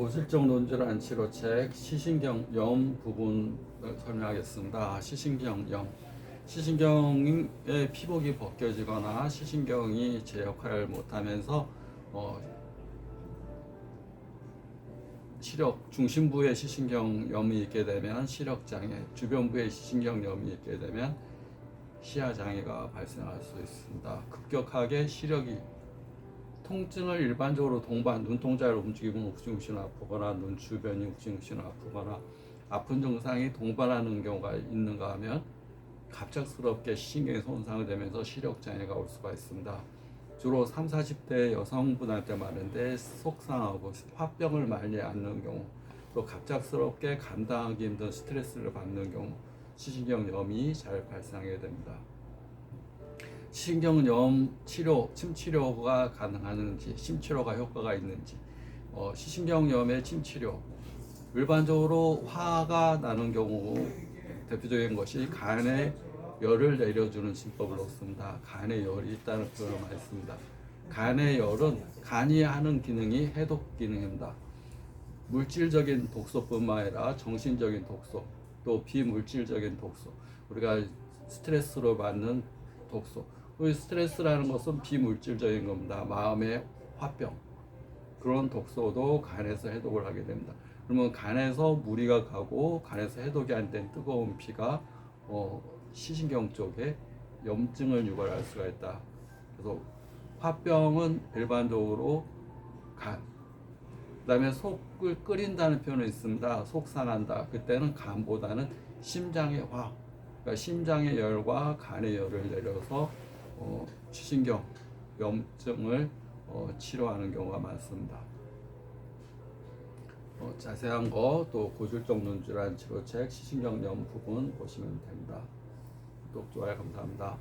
고질적 논질환 치료책 시신경염 부분 설명하겠습니다. 시신경염 시신경의 피복이 벗겨지거나 시신경이 제 역할을 못하면서 어, 시력 중심부에 시신경염이 있게 되면 시력 장애, 주변부에 시신경염이 있게 되면 시야 장애가 발생할 수 있습니다. 급격하게 시력이 통증을 일반적으로 동반 눈동자를 움직이면 욱신욱신 아프거나 눈 주변이 욱신욱신 아프거나 아픈 증상이 동반하는 경우가 있는가 하면 갑작스럽게 시신경이 손상되면서 시력 장애가 올 수가 있습니다. 주로 3, 40대 여성분한테 많은데 속상하고 화병을 많이 앓는 경우 또 갑작스럽게 감당하기 힘든 스트레스를 받는 경우 시신경염이 잘 발생하게 됩니다. 시신경염 치료, 침 치료가 가능한지, 침 치료가 효과가 있는지, 어, 시신경염의 침 치료 일반적으로 화가 나는 경우 대표적인 것이 간에 열을 내려주는 침법을 놓습니다. 간에 열이 있다는 표현을 많이 씁니다. 간의 열은 간이 하는 기능이 해독 기능입니다. 물질적인 독소뿐만 아니라 정신적인 독소, 또 비물질적인 독소, 우리가 스트레스로 받는 독소. 그 스트레스라는 것은 비물질적인 겁니다. 마음의 화병. 그런 독소도 간에서 해독을 하게 됩니다. 그러면 간에서 무리가 가고 간에서 해독이 안 된 뜨거운 피가 어, 시신경 쪽에 염증을 유발할 수가 있다. 그래서 화병은 일반적으로 간, 그다음에 속을 끓인다는 표현이 있습니다. 속 상한다. 그때는 간보다는 심장의 화, 그러니까 심장의 열과 간의 열을 내려서 어, 시신경 염증을 어, 치료하는 경우가 많습니다. 어, 자세한 거 또 고질적 눈질환 치료책 시신경염 부분 보시면 됩니다. 구독 좋아요 감사합니다.